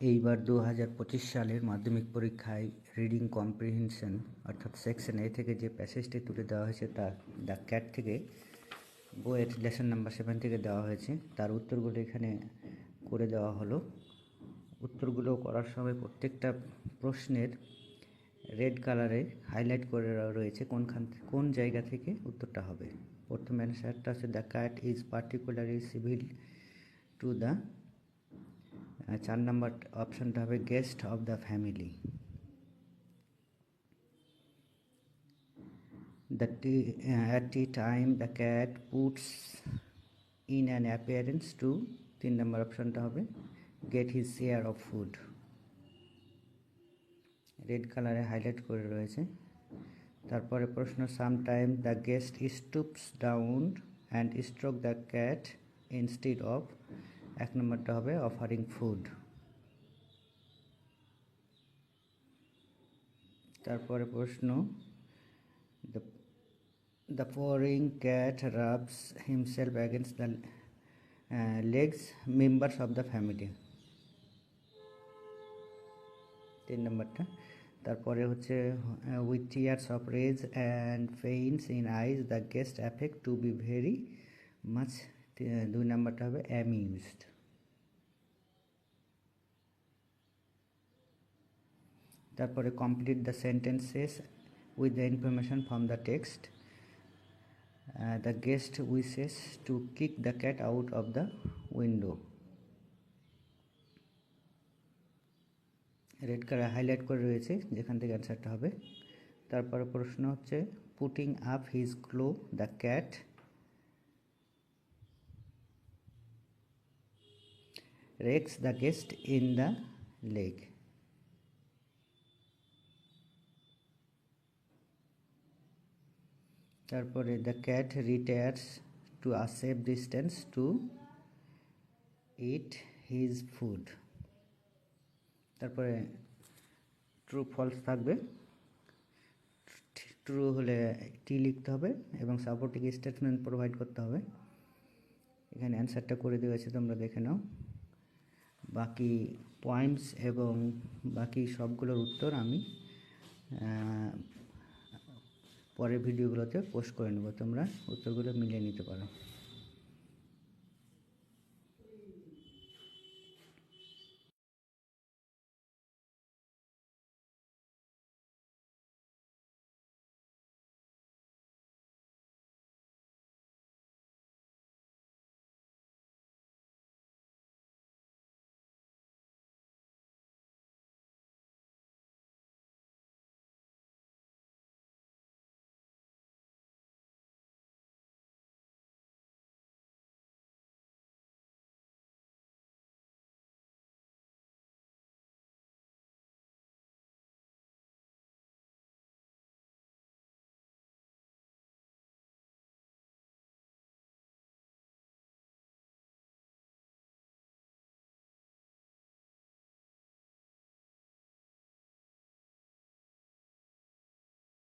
এইবার দু হাজার পঁচিশ সালের মাধ্যমিক পরীক্ষায় রিডিং কম্প্রিহেনশন অর্থাৎ সেকশন এ থেকে যে প্যাসেজটি তুলে দেওয়া হয়েছে তা দ্য ক্যাট থেকে, বইয়ের লেসন নাম্বার সেভেন থেকে দেওয়া হয়েছে। তার উত্তরগুলো এখানে করে দেওয়া হলো। উত্তরগুলো করার সময় প্রত্যেকটা প্রশ্নের রেড কালারে হাইলাইট করে রয়েছে কোনখান, কোন জায়গা থেকে উত্তরটা হবে। প্রথম অ্যান্সারটা হচ্ছে the cat is particularly civil to the চার নাম্বার অপশানটা হবে guest of the family the tea, uh, at tea time the cat puts in an তিন নম্বর অপশনটা হবে get his share of food red কালারে হাইলাইট করে রয়েছে। তারপরে প্রশ্ন sometime the guest stoops down and stroke the cat instead of এক নম্বরটা হবে অফারিং ফুড তারপরে প্রশ্ন purring cat rubs himself against the uh, legs members of the family. তিন নম্বরটা। তারপরে হচ্ছে with tears of rage and feigns in eyes the guest affect to be very much দুই নম্বরটা হবে অ্যামিউজড তারপরে complete the sentences the information from the text. Uh, the guest wishes to kick the cat out of the window. Red colour highlight করে রয়েছে যেখান থেকে অ্যান্সারটা হবে তারপরে প্রশ্ন হচ্ছে putting up his claw the cat wrecks the guest in the leg তারপরে the cat retires to a safe distance to eat his food তারপরে ট্রু ফলস থাকবে। ট্রু হলে টি লিখতে হবে এবং সাপোর্টিং স্টেটমেন্ট প্রোভাইড করতে হবে। এখানে অ্যান্সারটা করে দিয়েছে তোমরা দেখে নাও। বাকি পয়েন্টস এবং বাকি সবগুলোর উত্তর আমি পরের ভিডিওগুলোতে পোস্ট করে নেব, তোমরা উত্তরগুলো মিলিয়ে নিতে পারো।